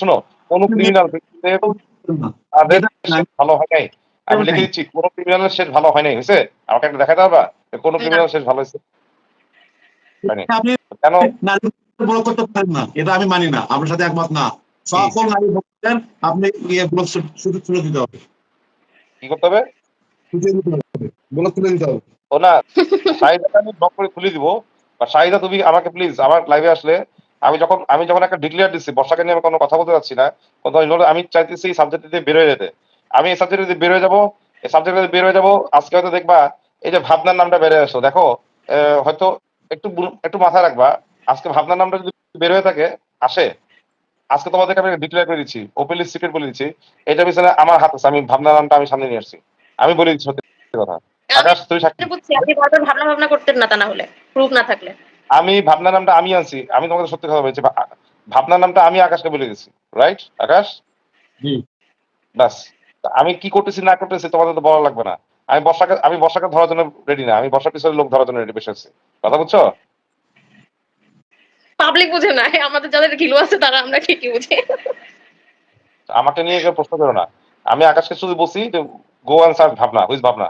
শোনো কোন ক্রিমিনাল ভালো হয় নাই। আমি লিখে দিচ্ছি কোন ক্রিমিনালের শেষ ভালো হয় নাই হয়েছে? আমাকে একটা দেখাতে পারবা? কোন ক্রিমিনাল শেষ ভালো হয়েছে? কেন? ব্লক করতে পারেন না। এটা আমি মানি না। আপনার সাথে একমত না। সকল নারী ভক্তদের আপনি ইয়ে ব্লক তুলে দিতে হবে। কি করতে হবে? ব্লক তুলে দিতে হবে। ও না আমি ব্লক করে খুলে দিব। বা তুমি আমাকে প্লিজ আমার লাইভে আসলে আমি যখন আমি যখন একটা ডিক্লেয়ার দিচ্ছি বর্ষাকে নিয়ে আমি কোনো কথা বলতে চাচ্ছি না আমি চাইতেছি এই সাবজেক্ট দিয়ে বের হয়ে যেতে। আমি এই সাবজেক্ট দিয়ে বের হয়ে যাব এই সাবজেক্ট দিয়ে বের হয়ে যাব আজকে হয়তো দেখবা এই যে ভাবনার নামটা বেড়ে আসো দেখো হয়তো একটু একটু মাথায় রাখবা আজকে ভাবনার নামটা যদি বের হয়ে থাকে আসে। আজকে তোমাদেরকে আমি ডিক্লেয়ার করে দিচ্ছি ওপেনলি সিক্রেট বলে দিচ্ছি। এটা পিছনে আমার হাত আছে আমি ভাবনার নামটা আমি সামনে নিয়ে আসছি। আমি বলে দিচ্ছি সত্যি কথা। আকাশ তুই সাক্ষী ভাবনা ভাবনা করতেন না তা না হলে প্রুফ না থাকলে। আমি ভাবনার নামটা আমি আনছি আমি তোমাদের সত্যি কথা বলছি ভাবনার নামটা আমি আকাশকে বলে দিচ্ছি রাইট আকাশ? জি। বাস তা আমি কি করতেছি না করতেছি তোমাদের তো বলা লাগবে না। আমি বর্ষাকে আমি বর্ষাকে ধরার জন্য রেডি না আমি বর্ষার পিছনে লোক ধরার জন্য রেডি বসে আছি। কথা বুঝছ? পাবলিক বুঝে না আমাদের যাদের ঘিলু আছে তারা আমরা ঠিকই বুঝি। আমাকে নিয়ে কেউ প্রশ্ন করো না। আমি আকাশকে শুধু বলছি যে গো অ্যান্সার ভাবনা হুইজ ভাবনা?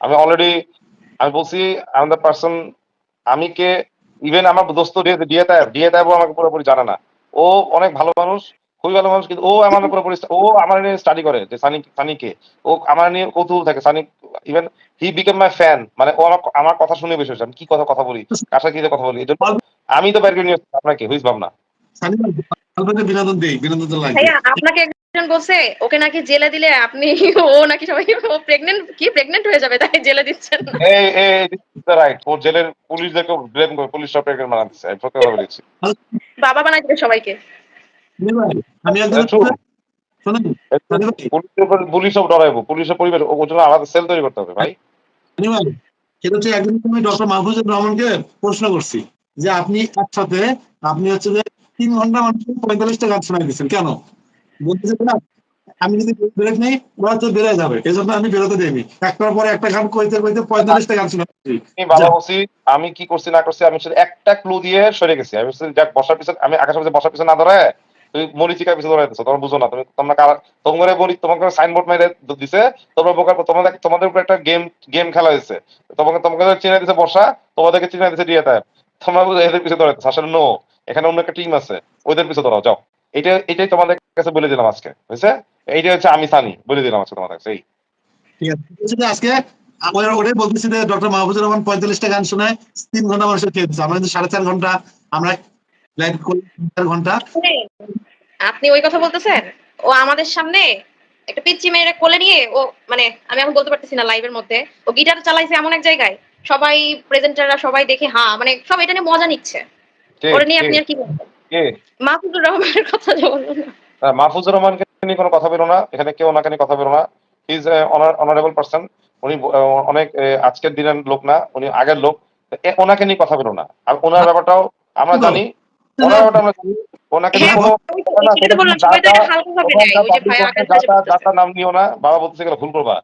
আমি অলরেডি আমি বলছি আমাদের পার্সন আমি কে ইভেন আমার দোস্ত ডিএ ডিএ আমাকে পুরোপুরি জানে না। ও অনেক ভালো মানুষ খুবই ভালো মানুষ কিন্তু ও আমার পুরোপুরি ও আমার নিয়ে স্টাডি করে যে সানি সানিকে। ও আমার নিয়ে কৌতূহল থাকে। Sunny even he became my fan মানে ও আমার আমার কথা শুনে বেশি আমি কি কথা কথা বলি? কার সাথে কি কথা বলি? আমি তো বের করে নিয়ে আপনাকে হুইজ ভাবনা বিনোদন দেই বিনোদন লাগে আপনাকে একজন বলছে ওকে নাকি জেলে দিলে আপনি ও নাকি সবাই ও প্রেগনেন্ট কি প্রেগনেন্ট হয়ে যাবে তাই জেলে দিচ্ছেন। এই এই রাইট ও জেলের পুলিশদেরকে ব্লেম করে পুলিশ সব প্রেগনেন্ট বানাচ্ছে আমি সত্যি কথা বলেছি। বাবা বানাই দিবে সবাইকে। আমি একজন That's true. শোনেন সানি ভাই, পুলিশের উপর পুলিশও ডরাইবো পুলিশের পরিবেশ ওর জন্য আলাদা সেল তৈরি করতে হবে ভাই, সেটা হচ্ছে একদিন আমি ডক্টর মাহফুজুর রহমানকে প্রশ্ন করছি যে আপনি একসাথে আপনি হচ্ছে যে তিন ঘণ্টা মানুষকে পঁয়তাল্লিশটা গান শোনাই দিচ্ছেন কেন? বলতেছে না আমি যদি ব্রেক নেই, ওরা তো বেড়ে যাবে। এই জন্য আমি বেরোতে দেয়নি একটার পরে একটা গান কইতে কইতে পঁয়তাল্লিশটা গান শোনাচ্ছি আমি কি করছি, না করছি, আমি একটা ক্লু দিয়ে সরে গেছি। আমি যাক, বসার পিছনে আমি আকাশের পিছনে বসার পিছনে না ধরে তুমি পিছনে তোমরা বুঝো না। তুমি তোমরা কার তোমার মরি তোমাকে সাইনবোর্ড মেরে দিছে, তোমরা বোকার তোমাদের তোমাদের উপর একটা গেম গেম খেলা হয়েছে। তোমাকে তোমাকে চিনে দিছে বর্ষা, তোমাদেরকে চিনে দিছে দিয়ে তোমরা এদের পিছনে ধরে আসলে নো এখানে অন্য একটা টিম আছে। ওদের পিছনে ধরাও, যাও। এটা এটাই তোমাদের কাছে বলে দিলাম আজকে বুঝছে? এইটা হচ্ছে আমি সানি বলে দিলাম আজকে তোমাদের কাছে এই। ঠিক আজকে আমরা ওটাই বলতেছি যে ডক্টর মাহফুজুর রহমান পঁয়তাল্লিশটা গান শোনায় তিন ঘণ্টা মানুষের খেয়ে দিচ্ছে। আমরা কিন্তু সাড়ে চার ঘণ্টা আমরা লাইভ করি চার ঘণ্টা। আপনি ওই কথা বলতেছেন? ও আমাদের সামনে একটা পিচ্চি মেয়েরা কোলে নিয়ে ও মানে আমি এখন বলতে পারতেছি না লাইভের মধ্যে ও গিটার চালাইছে এমন এক জায়গায় সবাই প্রেজেন্টাররা সবাই দেখে হ্যাঁ মানে সব এটা নিয়ে মজা নিচ্ছে। ওরা নিয়ে আপনি আর কি বলবেন? কে? মাহফুজুর রহমানের কথা বললেন না। মাহফুজুর রহমানকে নিয়ে কোনো কথা বেরো না। এখানে কেউ ওনাকে নিয়ে কথা বেরো না। ইজ অনারেবল পার্সন উনি অনেক আজকের দিনের লোক না উনি আগের লোক। ওনাকে নিয়ে কথা বেরো না। আর ওনার ব্যাপারটাও আমরা জানি। ওনার ব্যাপারটা আমরা জানি। ওনাকে নিয়ে হ্যাঁ, কোনো নাম নিও না। বাবা বলতেছে গেলে ভুল করবা।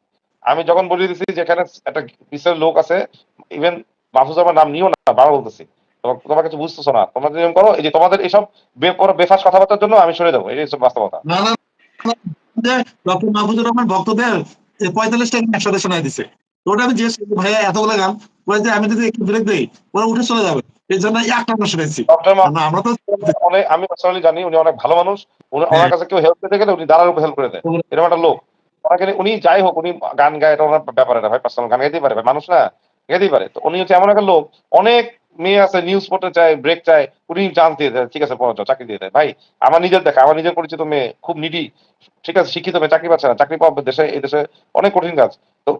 আমি যখন বলে দিছি যেখানে একটা পিসের লোক আছে ইভেন মাহফুজ রহমান নাম নিও না বাবা বলতেছি। তোমার কিছু বুঝতেছো না। তোমরা নিয়ম করো এই যে তোমাদের এইসব বেফাস কথাবার্তার জন্য আমি সরে যাব। এই হচ্ছে বাস্তবতা। না না ডক্টর মাহফুজুর রহমান ভক্তদের এই পঁয়তাল্লিশটা গান একসাথে শোনাই দিছে। ওটা আমি জিজ্ঞেস করছি ভাইয়া এতগুলো গান? বলে যে আমি যদি একটু ব্রেক দিই ওরা উঠে চলে যাবে। এই জন্য একটা গান শুনেছি। আমরা তো আমি পার্সোনালি জানি উনি অনেক ভালো মানুষ। উনি- ওনার কাছে কেউ হেল্প পেতে গেলে উনি দাঁড়ার উপর হেল্প করে দেয়। এরকম একটা লোক। ওনাকে উনি যাই হোক উনি গান গায় এটা ওনার ব্যাপার এটা ভাই পার্সোনাল গান গাইতেই পারে। ভাই মানুষ না গাইতেই পারে। তো উনি হচ্ছে এমন একটা লোক। অনেক মেয়ে আছে নিউজ পড়তে চায় ব্রেক চায় উনি চান্স দিয়ে দেয় ঠিক আছে পড়ো যাও, চাকরি দিয়ে দেয়। ভাই আমার নিজের দেখা আমার নিজের পরিচিত মেয়ে খুব নিডি ঠিক আছে শিক্ষিত মেয়ে চাকরি পাচ্ছে না চাকরি পাওয়া দেশে এই দেশে অনেক কঠিন কাজ। তো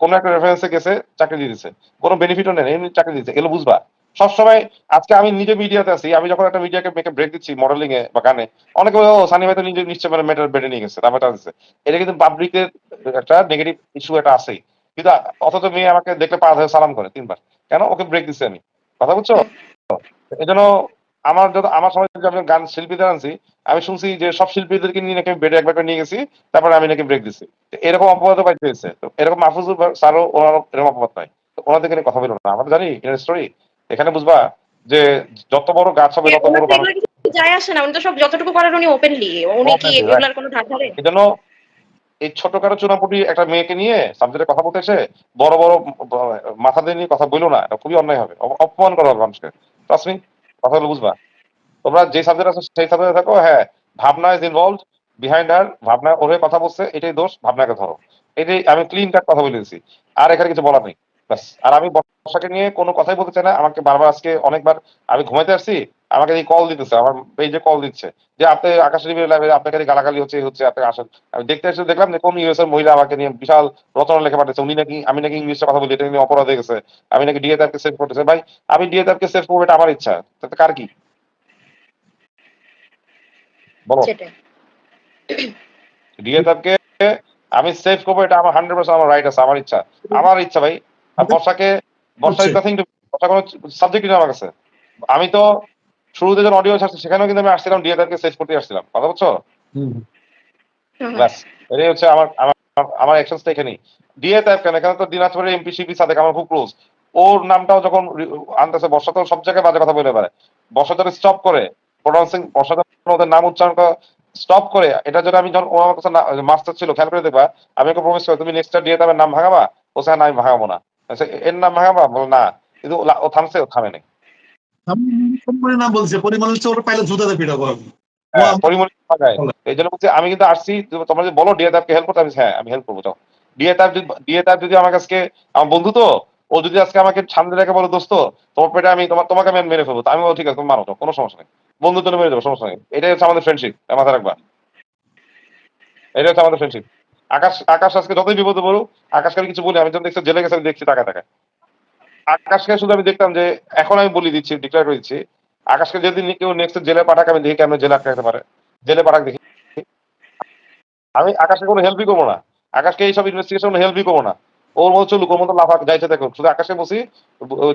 কোনো একটা রেফারেন্সে গেছে চাকরি দিয়ে দিচ্ছে কোনো বেনিফিটও নেই এমনি চাকরি দিচ্ছে এগুলো বুঝবা। সবসময় আজকে আমি নিজে মিডিয়াতে আছি আমি যখন একটা মিডিয়াকে মেকে ব্রেক দিচ্ছি মডেলিং এ বা গানে অনেকে ও সানি ভাই তো নিজে নিশ্চয় মানে মেটার বেড়ে নিয়ে গেছে তারপর দিচ্ছে এটা কিন্তু পাবলিকের একটা নেগেটিভ ইস্যু একটা আছেই। কিন্তু অথচ মেয়ে আমাকে দেখলে পা ধরে সালাম করে তিনবার। কেন? ওকে ব্রেক দিচ্ছি আমি। কথা বুঝছ? এই জন্য আমার যত আমার সময় আমি গান শিল্পীদের আনছি আমি শুনছি যে সব শিল্পীদেরকে নিয়ে নাকি বেডে একবার নিয়ে গেছি তারপরে আমি নাকি ব্রেক দিচ্ছি তো এরকম অপবাদ পাইতে হয়েছে। তো এরকম মাহফুজুর স্যারও ওনার এরকম অপবাদ নাই তো ওনাদেরকে নিয়ে কথা বলো না? আমরা জানি এটা স্টোরি এখানে বুঝবা যে যত বড় গাছ হবে তত বড় যায় আসে না উনি তো সব যতটুকু করার উনি ওপেনলি উনি কি এগুলার কোনো ধার ধারে এই জন্য এই ছোটখাটো চুনাপুটি একটা মেয়েকে নিয়ে সাবজেক্টে কথা বলতে এসে বড় বড়, মাথা দিয়ে নিয়ে কথা বলল না, এটা খুবই অন্যায় হবে। অপমান করা হবে মানুষকে। ট্রাস্ট কথাগুলো বুঝবা। তোমরা যে সাবজেক্ট আছে সেই সাবজেক্টে থাকো হ্যাঁ ভাবনা ইজ ইনভলভ বিহাইন্ড আর ভাবনা, ওরে কথা বলছে, এটাই দোষ, ভাবনাকে ধরো। এটাই আমি ক্লিন কাট কথা বলে দিয়েছি। আর এখানে কিছু বলার নেই। ব্যাস। আর আমি বর্ষাকে নিয়ে কোনো কথাই বলতে চাই না, আমাকে বারবার আজকে অনেকবার আমি ঘুমাইতে আসছি আমাকে এই কল দিতেছে আমার পেজে কল দিচ্ছে যে আপনি আকাশ টিভির লাইভে আপনাকে নিয়ে গালাগালি হচ্ছে এই হচ্ছে আপনি আসেন। আমি দেখতে এসে দেখলাম যে কোন ইউএস এর মহিলা আমাকে নিয়ে বিশাল রচনা লেখা পাঠিয়েছে উনি নাকি আমি নাকি ইংলিশে কথা বলি এটা নিয়ে অপরাধ হয়ে গেছে। আমি নাকি ডিএ তারকে সেভ করতেছে। ভাই আমি ডিএ তারকে সেভ করব এটা আমার ইচ্ছা তাতে কার কি? বলো। ডিএ তারকে আমি সেভ করব এটা আমার হান্ড্রেড পার্সেন্ট আমার রাইট আছে আমার ইচ্ছা। আমার ইচ্ছা ভাই আর বর্ষাকে Barsha is nothing to Barsha কোনো সাবজেক্টই না আমার কাছে। আমি তো শুরুতে যখন অডিও ছাড়ছি সেখানেও কিন্তু আমি আসছিলাম ডিএ তারকে সেভ করতে আসছিলাম। কথা বুঝছ ব্যাস এটাই হচ্ছে আমার আমার অ্যাকশনসটা এখানেই ডিএ টাইপ কেন? এখানে তো দিনাজপুরের এমপি সিপি সাদেক আমার খুব ক্লোজ ওর নামটাও যখন আনতেছে বর্ষা তো সব জায়গায় বাজে কথা বলে পারে বর্ষা যখন স্টপ করে। প্রোনাউন্সিং বর্ষা যখন ওদের নাম উচ্চারণ স্টপ করে। এটা যদি আমি যখন ও আমার কাছে মাস্টার ছিল খেয়াল করে দেখবা আমি ওকে প্রমিস করি তুমি নেক্সট ডিএ টাইপের নাম ভাঙাবা? ও স্যার আমি ভাঙাবো না। আচ্ছা, এর নাম ভাঙাবা? বল না। কিন্তু ও থামছে ও থামে নেই বলছে হচ্ছে ওর পাইলে জুতাতে ও হ্যাঁ, এই জন্য বলছি আমি কিন্তু আসছি তোমরা যদি বলো হেল্প করতে আমি হ্যাঁ আমি হেল্প করব টাইপ যদি আমার কাছে আমার বন্ধু তো ও যদি আজকে আমাকে সামনে রেখে বলো দোস্ত তোমার পেটে আমি তোমার তোমাকে আমি মেরে ফেলব। আমি ঠিক আছে মারো তো, কোনো সমস্যা নেই। বন্ধু তো মেরে দেবো সমস্যা নেই। এটাই হচ্ছে আমাদের ফ্রেন্ডশিপ মাথায় রাখবা। এটাই হচ্ছে আমাদের ফ্রেন্ডশিপ আকাশ আকাশ আজকে যতই বিপদে পড়ুক আকাশকে আমি কিছু বলি আমি যখন দেখছি জেলে গেছে আমি দেখছি টাকা টাকা আকাশকে শুধু আমি দেখতাম যে, এখন আমি বলি দিচ্ছি ডিক্লেয়ার করে দিচ্ছি, আকাশকে যদি কেউ নেক্সট জেলে পাঠাক, আমি দেখি কেমন জেলে আটকাতে পারে, জেলে পাঠাক দেখি। আমি আকাশকে কোনো হেল্পই করব না। আকাশকে এইসব ইনভেস্টিগেশন হেল্পই করব না। ওর মতো চলুক, ওর মতো লাফাক যাইছে দেখো শুধু আকাশে বসি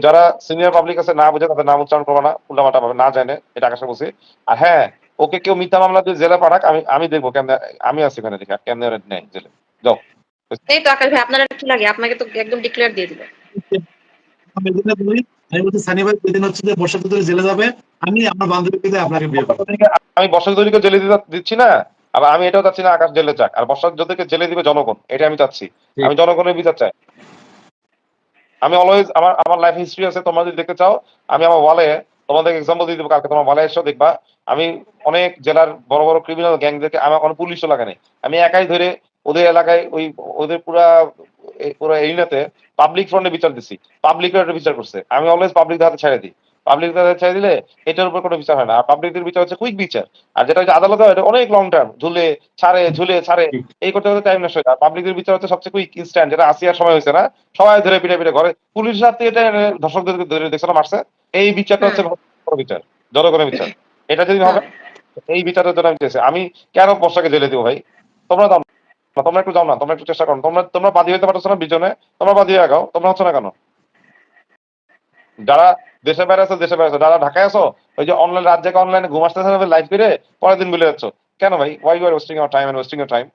যারা সিনিয়র পাবলিক আছে, না বুঝে তাদের নাম উচ্চারণ করব না, উল্টাপাল্টা পাবে না জানে, এটা আকাশে বসি আর হ্যাঁ ওকে কেউ মিথ্যা মামলা দিয়ে জেলে পাঠাক, আমি আমি দেখব কেমনে, আমি আছি এখানে দেখি ওরা নেয় জেলে। যাও। এই তো আকাশ ভাই, আপনার কি লাগে? আপনাকে তো একদম ডিক্লেয়ার দিয়ে দিবে আমি যেটা বলি আমি বলছি সানি ভাই হচ্ছে যে বর্ষা চৌধুরী জেলে যাবে। আমি আমার বান্ধবীকে আপনাকে বিয়ে করব। আমি বর্ষা চৌধুরীকে জেলে দিচ্ছি না আবার আমি এটাও চাচ্ছি না আকাশ জেলে যাক। আর বর্ষা চৌধুরীকে জেলে দিবে জনগণ এটা আমি চাচ্ছি। আমি জনগণের বিচার চাই। আমি অলওয়েজ আমার আমার লাইফ হিস্ট্রি আছে তোমরা যদি দেখতে চাও আমি আমার ওয়ালে তোমাদের এক্সাম্পল দিয়ে দেবো কালকে তোমার ওয়ালে এসেও দেখবা। আমি অনেক জেলার বড় বড় ক্রিমিনাল গ্যাংদেরকে আমার কোনো পুলিশও লাগে নাই। আমি একাই ধরে ওদের এলাকায় ওই ওদের পুরা পুরো এরিয়াতে পাবলিক ফ্রন্টে বিচার পাবলিক বিচার করছে। আমি অলওয়েজ পাবলিক হাতে ছেড়ে দিই। পাবলিক ছেড়ে দিলে এটার উপর কোনো বিচার হয় না। আর পাবলিকের বিচার হচ্ছে কুইক বিচার। আর যেটা হচ্ছে আদালতে হয়, এটা অনেক লং টার্ম ঝুলে ছাড়ে ঝুলে ছাড়ে। এই করতে করতে টাইম নষ্ট হয় আর পাবলিকের বিচার হচ্ছে সবচেয়ে কুইক ইনস্ট্যান্ট যেটা আসিয়ার সময় হয়েছে না। সবাই ধরে পিঠে পিঠে ঘরে। পুলিশের হাতে এটা ধর্ষকদেরকে ধরে দেখছ না মারছে। এই বিচারটা হচ্ছে বিচার। জনগণের বিচার। এটা যদি হবে এই বিচারের জন্য আমি চেয়েছি। আমি কেন বর্ষাকে জেলে দিব ভাই? তোমরা না, তোমরা একটু যাও না, তোমরা একটু চেষ্টা করো তোমরা তোমরা বাদী হতে পারছ না বিজনে তোমরা বাদী হয়ে আগাও, তোমরা হচ্ছে না কেন? যারা দেশে বাইরে আছো দেশে বাইরে আছো। যারা ঢাকায় আছো, ওই যে অনলাইন রাত জায়গা অনলাইনে ঘুম আসতেছে না লাইভ করে পরের দিন বলে যাচ্ছ। কেন ভাই? Why you wasting your time and wasting your time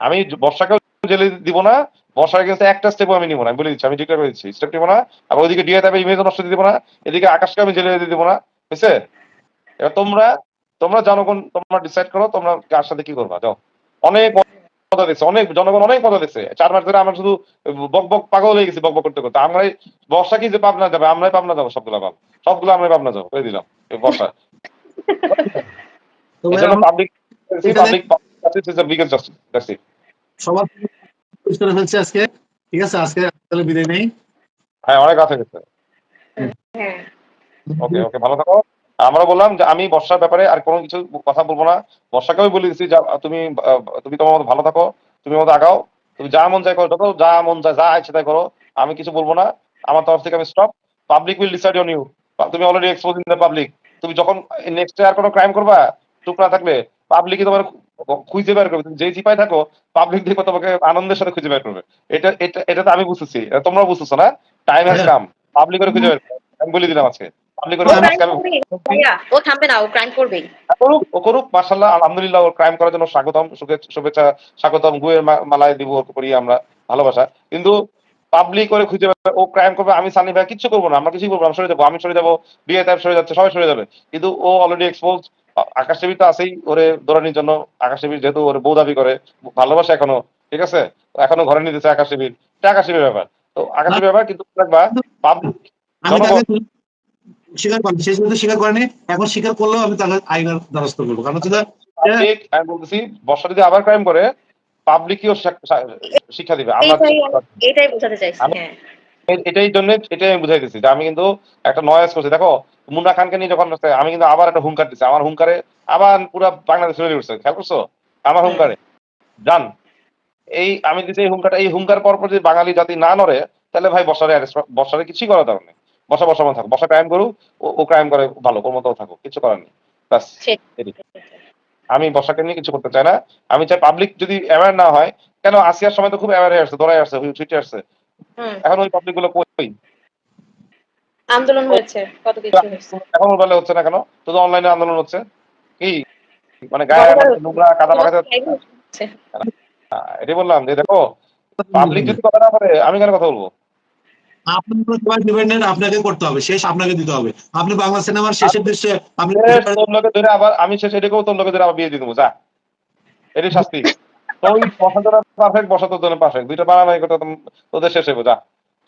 আমি বর্ষাকেও জেলে দিব না, বর্ষার কিন্তু একটা স্টেপও আমি নিব না বলে দিচ্ছি, আমি ডিক্লেয়ার করে দিচ্ছি স্টেপ নিব না। আর ওইদিকে ডিএ তাবে ইমেজ নষ্ট দিব না, এদিকে আকাশকে আমি জেলে দিব না বুঝছে এবার তোমরা তোমরা জনগণ তোমরা ডিসাইড করো, তোমরা কার সাথে কি করবা, যাও। অনেক কথা দিচ্ছে অনেক জনগণ অনেক কথা দিচ্ছে চার মাস ধরে আমরা শুধু বক বক পাগল হয়ে গেছি বক বক করতে করতে। আমরাই বর্ষা কি যে পাবনা যাবে আমরাই পাবনা যাব সবগুলো পাব সবগুলো আমরাই পাবনা যাব করে দিলাম? বর্ষা। তো এই ভাই জন্য আমার public public biggest justice that's it সবার করে ফেলছি আজকে ঠিক আছে? আজকে তাহলে বিদায় নেই। হ্যাঁ অনেক কথা গেছে। হ্যাঁ। ওকে ওকে ভালো থাকো। আমরা বললাম যে আমি বর্ষার ব্যাপারে আর কোনো কিছু কথা বলব না। বর্ষাকেও বলে দিচ্ছি তুমি তুমি তোমার মতো ভালো থাকো তুমি মতো আগাও। তুমি যা মন চাই করো যত যা মন চায় যা ইচ্ছে তাই করো। আমি কিছু বলব না। আমার তরফ থেকে আমি stop public will decide on you তুমি already expose in the public তুমি যখন নেক্সট আর কোনো ক্রাইম করবা চুপ না থাকলে পাবলিকই তোমার খুঁজে বের করবে। তুমি যেই চিপায় থাকো পাবলিক দেখো তোমাকে আনন্দের সাথে খুঁজে বের করবে। এটা এটা এটা তো আমি বুঝতেছি। তোমরা বুঝতেছো না? টাইম হ্যাজ কাম পাবলিক করে খুঁজে বের করবে। আমি বলে দিলাম আজকে। পাবলিক ও আমি করবে ভাইয়া, ও থামবে না ও ক্রাইম করবেই করুক ও করুক মার্শাল্লাহ আলহামদুলিল্লাহ ওর ক্রাইম করার জন্য স্বাগতম শুভেচ্ছা স্বাগতম গুয়ের মালায় দিব করি আমরা ভালোবাসা। কিন্তু পাবলিক করে খুঁজে ও ক্রাইম করবে আমি সানি ভাই কিচ্ছু করব না আমরা কিছু করব আমি সরে যাব আমি সরে যাব বিয়ে তাই সরে যাচ্ছে সবাই সরে যাবে। কিন্তু ও অলরেডি এক্সপোজ আকাশ টিভি তো আছেই ওরে দৌড়ানির জন্য আকাশ টিভির যেহেতু ওর বউ দাবি করে ভালোবাসে এখনও ঠিক আছে? এখনও ঘরে নিতেছে আকাশ টিভির এটা আকাশ টিভির ব্যাপার। তো আকাশ টিভির ব্যাপার কিন্তু দেখবা পাবলিক স্বীকার করেন শেষ পর্যন্ত স্বীকার করেনি। এখন স্বীকার করলেও আমি তাকে আইনের দ্বারস্থ করব। কারণ হচ্ছে আমি বলতেছি বর্ষা যদি আবার ক্রাইম করে পাবলিকও শিক্ষা দিবে। আমরা এটাই বোঝাতে চাইছি হ্যাঁ। এটাই জন্য এটাই আমি বুঝাই দিচ্ছি যে আমি কিন্তু একটা নয়েজ করছি। দেখো মুন্না খানকে নিয়ে যখন আমি কিন্তু আবার একটা হুঙ্কার দিচ্ছি। আমার হুঙ্কারে আবার পুরো বাংলাদেশ ছড়িয়ে উঠছে। খেয়াল করছ? আমার হুঙ্কারে। জান এই আমি দিচ্ছি এই হুঙ্কারটা এই হুঙ্কার পর পর যদি বাঙালি জাতি না নড়ে তাহলে ভাই বর্ষারে বর্ষারে কিছুই করার দরকার নেই। বর্ষা বর্ষা মতো থাকো বর্ষা ক্রাইম করুক ও- ও ক্রাইম করে ভালো ওর মতো থাকো কিছু করার নেই। ব্যাস। আমি বর্ষাকে নিয়ে কিছু করতে চাই না। আমি চাই পাবলিক যদি অ্যাওয়ার না হয় কেন আসিয়ার সময় তো খুব অ্যাওয়ার হয়ে আসছে দৌড়াই আসছে ছুটে আসছে। এখন ওই পাবলিকগুলো কই? আন্দোলন হয়েছে কত কিছু এখন বেলা হচ্ছে না কেন? শুধু অনলাইনে আন্দোলন হচ্ছে। কি? মানে গায়ে নোংরা কাদা মাখাতে হচ্ছে। এটাই বললাম যে দেখো পাবলিক যদি কথা না পারে আমি কেন কথা বলব? আপনার উপর সবাই ডিপেন্ডেন্ট আপনাকে করতে হবে। শেষ আপনাকে দিতে হবে। আপনি বাংলা সিনেমার শেষের দৃশ্যে আপনি শেষ তোর লোকে ধরে আবার আমি শেষ এটাকেও তোর লোকে ধরে আবার বিয়ে দিয়ে দেবো যা। এটাই শাস্তি। তুই বসার পারফেক্ট বসা জন্য পারফেক্ট দুইটা বানানো করতে তোদের শেষ হইবো যা।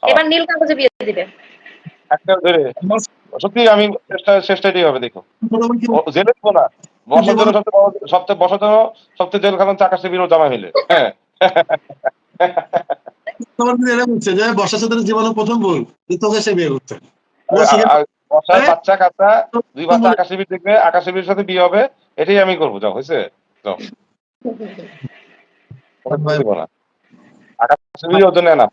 এবার নীল কাগজে বিয়ে দিবে। একটা ধরে। সত্যি আমি চেষ্টা চেষ্টাটাই হবে দেখো। জেলে দিব না। বসার জন্য সবচেয়ে বড় সবচেয়ে বসার জন্য সবচেয়ে জেল খান চাকাশে বিরো জামা হইলে হ্যাঁ। তোমার এরকম হচ্ছে যে বর্ষার সাথে জীবনের প্রথম ভুল তোকে সে বিয়ে করছে বসায় বাচ্চা কাচ্চা দুই বাচ্চা আকাশে বির দেখবে আকাশে বির সাথে বিয়ে হবে এটাই আমি করব যাও হয়েছে? যাও। ভাই- দিব না আকাশে বির ওর জন্য না।